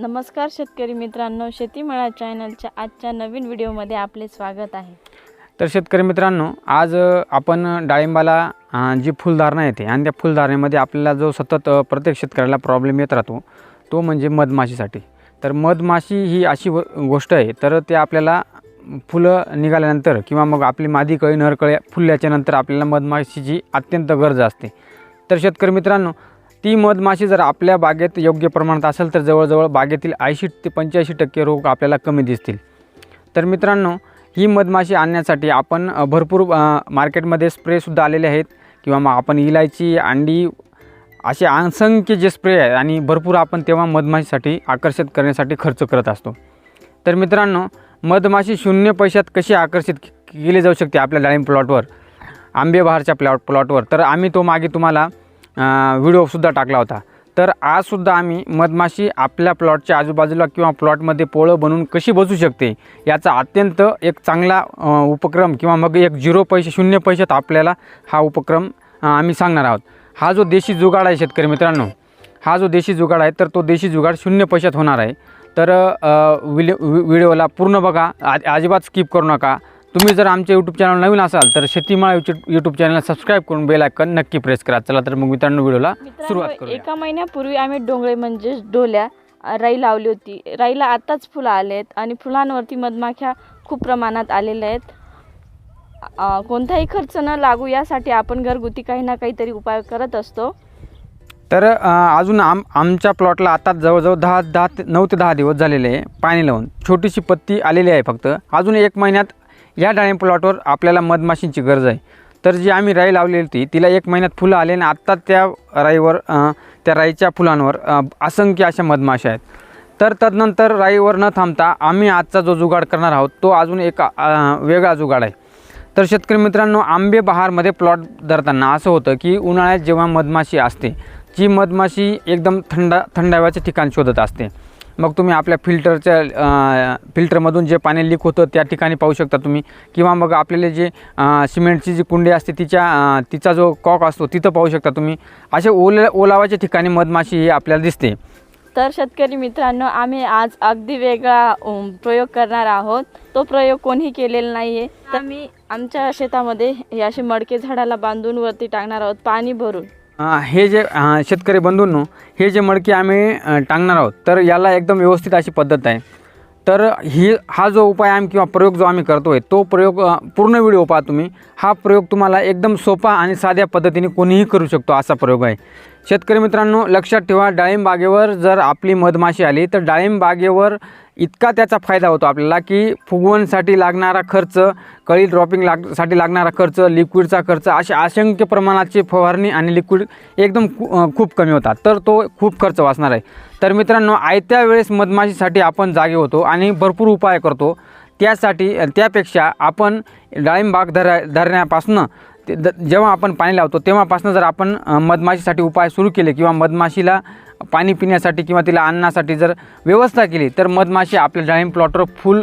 नमस्कार शेतकरी मित्रांनो शेतीमळा चॅनलच्या आजच्या नवीन व्हिडिओमध्ये आपले स्वागत आहे. तर शेतकरी मित्रांनो आज आपण डाळिंबाला जी फुलधारणा येते आणि त्या फुलधारणेमध्ये आपल्याला जो सतत प्रत्येक शेतकऱ्याला प्रॉब्लेम येत राहतो तो म्हणजे मधमाशीसाठी. तर मधमाशी ही अशी व गोष्ट आहे तर ते आपल्याला फुलं निघाल्यानंतर किंवा मग आपली मादी कळी नरकळे फुलल्याच्यानंतर आपल्याला मधमाशीची अत्यंत गरज असते. तर शेतकरी मित्रांनो ती मधमाशी जर आपल्या बागेत योग्य प्रमाणात असेल तर जवळजवळ बागेतील ऐंशी ते पंच्याऐंशी टक्के रोग आपल्याला कमी दिसतील. तर मित्रांनो ही मधमाशी आणण्यासाठी आपण भरपूर मार्केटमध्ये स्प्रेसुद्धा आलेले आहेत किंवा मग आपण इलायची अंडी असे असंख्य जे स्प्रे आहे आणि भरपूर आपण तेव्हा मधमाशीसाठी आकर्षित करण्यासाठी खर्च करत असतो. तर मित्रांनो मधमाशी शून्य पैशात कशी आकर्षित केली जाऊ शकते आपल्या डाळिंब प्लॉटवर? आंबेबहारच्या प्लॉट प्लॉटवर. तर आम्ही तो मागे तुम्हाला व्हिडिओसुद्धा टाकला होता. तर आजसुद्धा आम्ही मधमाशी आपल्या प्लॉटच्या आजूबाजूला किंवा प्लॉटमध्ये पोळं बनवून कशी बसू शकते याचा अत्यंत एक चांगला उपक्रम किंवा मग एक झिरो पैसे शून्य पैशात आपल्याला हा उपक्रम आम्ही सांगणार आहोत. हा जो देशी जुगाड आहे शेतकरी मित्रांनो हा जो देशी जुगाड आहे तर तो देशी जुगाड शून्य पैशात होणार आहे. तर अ, विडिओ वि- व्हिडिओला पूर्ण बघा आ अजिबात स्किप करू नका. तुम्ही जर आमच्या यूट्यूब चॅनल नवीन असाल तर शेतीमाळा यूट्यूब यूट्यूब चॅनलला सबस्क्राईब करून बेल आयकन नक्की प्रेस करा. चला तर मग मित्रांनो व्हिडिओला सुरुवात करूया. एका महिन्यापूर्वी आम्ही डोंगळे म्हणजेच डोल्या राई लावली होती. राईला आताच फुलं आले आहेत आणि फुलांवरती मधमाख्या खूप प्रमाणात आलेल्या आहेत. कोणताही खर्च न लागू यासाठी आपण घरगुती काही ना काहीतरी उपाय करत असतो. तर अजून आम आमच्या प्लॉटला आता जवळजवळ दहा दहा ते नऊ ते दहा दिवस झालेले आहे पाणी लावून. छोटीशी पत्ती आलेली आहे फक्त. अजून एक महिन्यात या डाळिंब प्लॉटवर आपल्याला मधमाशींची गरज आहे. तर जी आम्ही राई लावलेली होती तिला एक महिन्यात फुलं आले आणि आत्ता त्या राईवर त्या राईच्या फुलांवर असंख्य अशा मधमाशा आहेत. तर तदनंतर राईवर न थांबता आम्ही आजचा जो जुगाड करणार आहोत तो अजून एक वेगळा जुगाड आहे. तर शेतकरी मित्रांनो आंबे बहारमध्ये प्लॉट धरताना असं होतं की उन्हाळ्यात जेव्हा मधमाशी असते जी मधमाशी एकदम थंड थंडाव्याचे ठिकाण शोधत असते. मग तुम्ही आपल्या फिल्टरच्या फिल्टरमधून जे पाणी लीक होतं त्या ठिकाणी पाहू शकता तुम्ही. किंवा मग आपल्याला जे सिमेंटची जी कुंडी असते तिच्या तिचा जो कॉक असतो तिथं पाहू शकता तुम्ही. असे ओले ओलावाच्या ठिकाणी मधमाशी ही आपल्याला दिसते. तर शेतकरी मित्रांनो आम्ही आज अगदी वेगळा प्रयोग करणार आहोत. तो प्रयोग कोणी केलेला नाही आहे तर मी आमच्या शेतामध्ये हे असे मडके झाडाला बांधून वरती टाकणार आहोत पाणी भरून. हे जे शेतकरी बंधूंनो हे जे मडके आम्ही टांगणार आहोत तर याला एकदम व्यवस्थित अशी पद्धत आहे. तर ही हा जो उपाय आम्ही किंवा प्रयोग जो आम्ही करतो आहे तो प्रयोग पूर्ण व्हिडिओ पहा तुम्ही. हा प्रयोग तुम्हाला एकदम सोपा आणि साध्या पद्धतीने कोणीही करू शकतो असा प्रयोग आहे. शेतकरी मित्रांनो लक्षात ठेवा डाळिंब बागेवर जर आपली मधमाशी आली तर डाळिंब बागेवर इतका त्याचा फायदा होतो आपल्याला की फुगवणसाठी लागणारा खर्च कळी ड्रॉपिंग लागसाठी लागणारा खर्च लिक्विडचा खर्च असे असंख्य प्रमाणाची फवारणी आणि लिक्विड एकदम खूप कमी होतात. तर तो खूप खर्च वाचणार आहे. तर मित्रांनो आयत्या वेळेस मधमाशीसाठी आपण जागे होतो आणि भरपूर उपाय करतो. त्यासाठी त्यापेक्षा आपण डाळिंब बाग धरा धरण्यापासून ते द जेव्हा आपण पाणी लावतो तेव्हापासून जर आपण मधमाशीसाठी उपाय सुरू केले किंवा मधमाशीला पाणी पिण्यासाठी किंवा तिला आणण्यासाठी जर व्यवस्था केली तर मधमाशी आपल्या डाळिंब प्लॉटवर फुल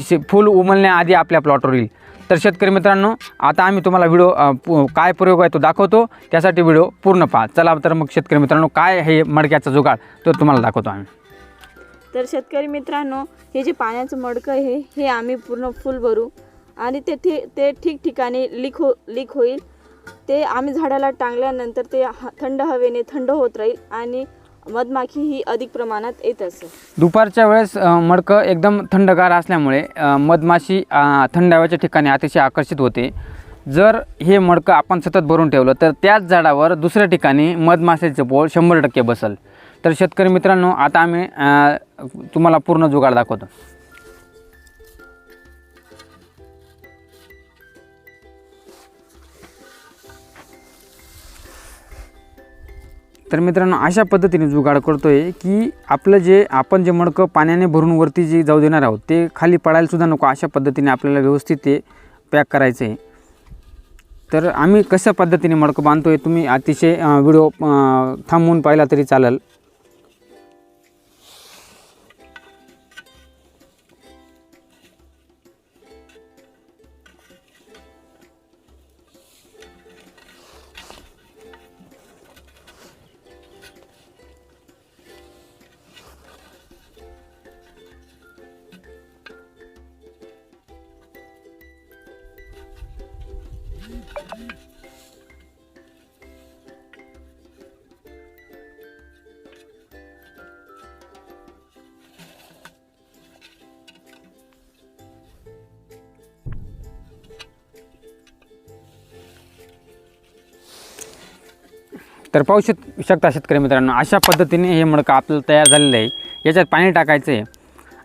शे- फुल उमलण्याआधी आपल्या प्लॉटवर येईल. तर शेतकरी मित्रांनो आता आम्ही तुम्हाला व्हिडिओ पु- काय प्रयोग आहे तो दाखवतो. त्यासाठी व्हिडिओ पूर्ण पहा. चला तर मग शेतकरी मित्रांनो काय हे मडक्याचा जुगाड तो तुम्हाला दाखवतो आम्ही. तर शेतकरी मित्रांनो हे जे पाण्याचं मडकं आहे हे आम्ही पूर्ण फुल भरू. आणि ते ठी ते ठिकठिकाणी लीक हो लीक होईल. ते आम्ही झाडाला टांगल्यानंतर ते थंड हवेने थंड होत राहील आणि मधमाखी ही अधिक प्रमाणात येत असेल. दुपारच्या वेळेस मडकं एकदम थंडगार असल्यामुळे मधमाशी थंड हवेच्या ठिकाणी अतिशय आकर्षित होते. जर हे मडकं आपण सतत भरून ठेवलं तर त्याच झाडावर दुसऱ्या ठिकाणी मधमाशाचे पोळ शंभर टक्के बसल. तर शेतकरी मित्रांनो आता आम्ही तुम्हाला पूर्ण जुगाड दाखवतो. तर मित्रांनो अशा पद्धतीने जुगाड करतो आहे की आपलं जे आपण जे मडकं पाण्याने भरून वरती जे जाऊ देणार आहोत ते खाली पडायला सुद्धा नको. अशा पद्धतीने आपल्याला व्यवस्थित ते पॅक करायचं आहे तर आम्ही कशा पद्धतीने मडकं बांधतो आहे तुम्ही अतिशय व्हिडिओ थांबवून पाहिला तरी चालेल. तर पाहू शक शकता शेतकरी मित्रांनो अशा पद्धतीने हे मडकं आपल्याला तयार झालेलं आहे. याच्यात पाणी टाकायचं आहे.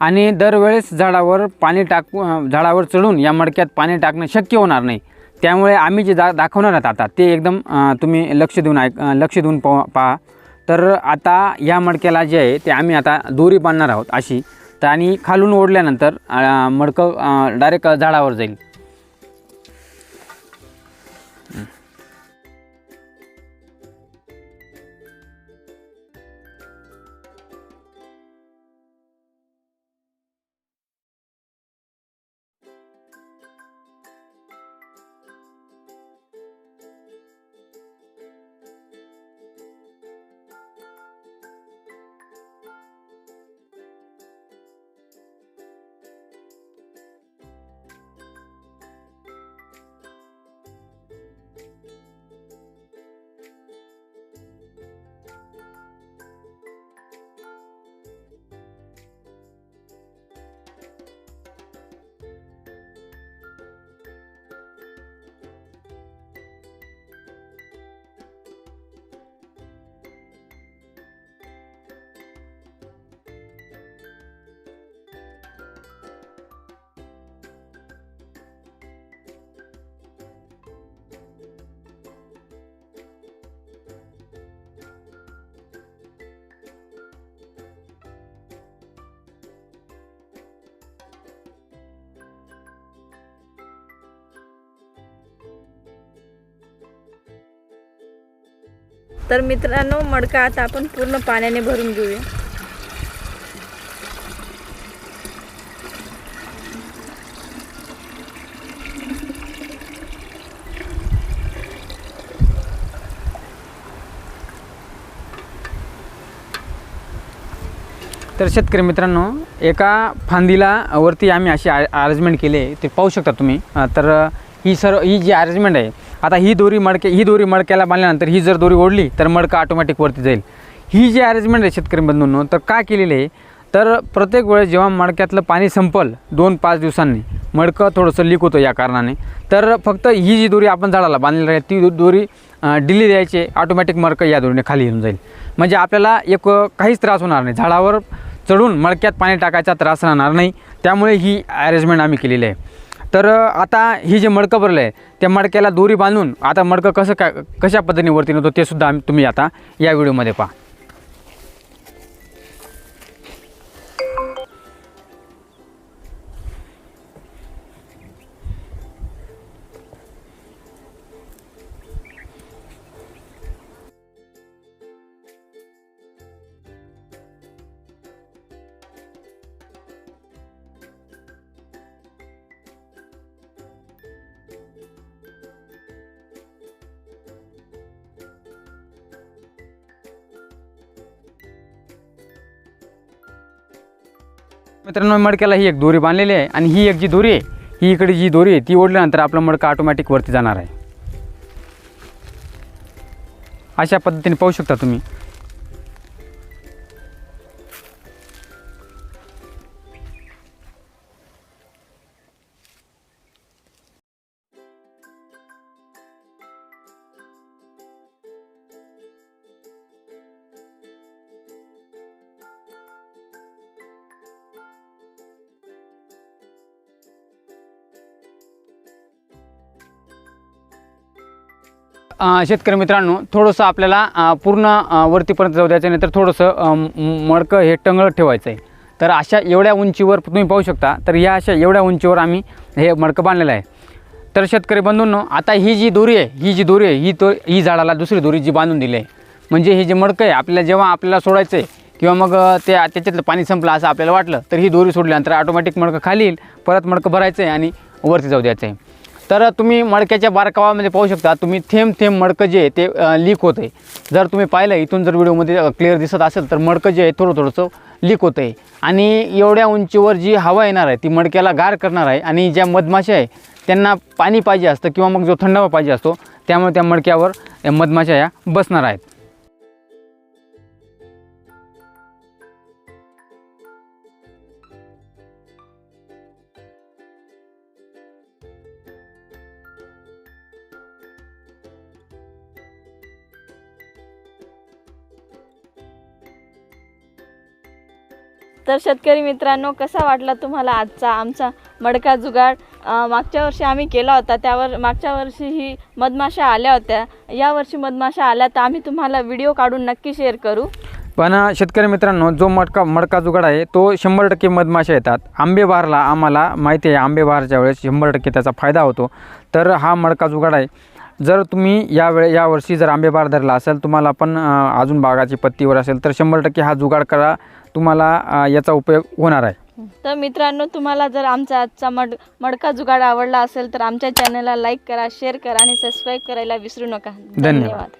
आणि दरवेळेस झाडावर पाणी टाकू झाडावर चढून या मडक्यात पाणी टाकणं शक्य होणार नाही. त्यामुळे आम्ही जे दा दाखवणार आहात आता ते एकदम तुम्ही लक्ष देऊन ऐक लक्ष देऊन पहा पहा. तर आता या मडक्याला जे आहे ते आम्ही आता दोरी बांधणार आहोत अशी. तर आणि खालून ओढल्यानंतर मडकं डायरेक्ट झाडावर जाईल. तर मित्रांनो मडका आता आपण पूर्ण पाण्याने भरून घेऊया. तर शेतकरी मित्रांनो एका फांदीला वरती आम्ही अशी अरेंजमेंट केली आहे ते पाहू शकता तुम्ही. तर ही सर्व ही जी अरेंजमेंट आहे आता ही दोरी मडके ही दोरी मडक्याला बांधल्यानंतर ही जर दोरी ओढली तर मडकं ऑटोमॅटिक वरती जाईल. ही जी अरेंजमेंट आहे शेतकरी बंधूंनो तर का केलेली आहे? तर प्रत्येक वेळेस जेव्हा मडक्यातलं पाणी संपल दोन पाच दिवसांनी मडकं थोडंसं लीक होतं या कारणाने. तर फक्त ही जी दोरी आपण झाडाला बांधलेली आहे ती दोरी डिली द्यायची ऑटोमॅटिक मडकं या दोरीने खाली येऊन जाईल. म्हणजे आपल्याला एक काहीच त्रास होणार नाही. झाडावर चढून मडक्यात पाणी टाकायचा त्रास राहणार नाही. त्यामुळे ही अरेंजमेंट आम्ही केलेली आहे. तर आता ही जे मडकं भरलं आहे त्या मडक्याला दोरी बांधून आता मडकं कसं काय कशा पद्धतीने वरती नव्हतं ते सुद्धा आम्ही तुम्ही आता या व्हिडिओमध्ये पहा. मित्रांनो मडक्याला ही एक दोरी बांधलेली आहे आणि ही एक जी दोरी आहे ही इकडे जी दोरी आहे ती ओढल्यानंतर आपला मडका ऑटोमॅटिक वरती जाणार आहे. अशा पद्धतीने पाहू शकता तुम्ही. शेतकरी मित्रांनो थोडंसं आपल्याला पूर्ण वरतीपर्यंत जाऊ द्यायचं नाही तर थोडंसं मडकं हे टंगळत ठेवायचं आहे तर अशा एवढ्या उंचीवर तुम्ही पाहू शकता. तर या अशा एवढ्या उंचीवर आम्ही हे मडकं बांधलेलं आहे. तर शेतकरी बंधूंनो आता ही जी दोरी आहे ही जी दोरी आहे ही तो ही झाडाला दुसरी दोरी जी बांधून दिली आहे. म्हणजे हे जे मडकं आहे आपल्याला जेव्हा आपल्याला सोडायचं आहे किंवा मग ते त्याच्यातलं पाणी संपलं असं आपल्याला वाटलं तर ही दोरी सोडल्यानंतर ऑटोमॅटिक मडकं खाली येईल परत मडकं भरायचं आहे आणि वरती जाऊ द्यायचं आहे तर तुम्ही मडक्याच्या बारकावामध्ये पाहू शकता तुम्ही थेंब थेंब मडकं जे आहे ते लीक होत आहे जर तुम्ही पाहिलं इथून जर व्हिडिओमध्ये क्लिअर दिसत असेल तर मडकं जे आहे थोडं थोडंसं लीक होतं आहे आणि एवढ्या उंचीवर जी हवा येणार आहे ती मडक्याला गार करणार आहे. आणि ज्या मधमाशा आहे त्यांना पाणी पाहिजे असतं किंवा मग जो थंडावा पाहिजे असतो त्यामुळे त्या मडक्यावर मधमाशा या बसणार आहेत. तर शेतकरी मित्रांनो कसा वाटला तुम्हाला आजचा आमचा मडका जुगाड? मागच्या वर्षी आम्ही केला होता त्यावर मागच्या वर्षी ही मधमाशा आल्या होत्या. यावर्षी मधमाशा आल्या तर आम्ही तुम्हाला व्हिडिओ काढून नक्की शेअर करू. पण शेतकरी मित्रांनो जो मडका मडका जुगाड आहे तो शंभर टक्के मधमाशा येतात. आंबेबहारला आम्हाला माहिती आहे आंबेबहारच्या वेळेस शंभर टक्के त्याचा फायदा होतो. तर हा मडका जुगाड आहे. जर तुम्ही या वेळे यावर्षी जर आंबेबहार धरला असेल तुम्हाला पण अजून बागाची पत्तीवर असेल तर शंभर टक्के हा जुगाड करा. तुम्हाला याचा उपयोग होणार आहे. तर मित्रांनो तुम्हाला जर आमचा आजचा मड मडका जुगाड आवडला असेल तर आमच्या चॅनलला लाईक करा शेअर करा आणि सबस्क्राईब करायला विसरू नका. धन्यवाद.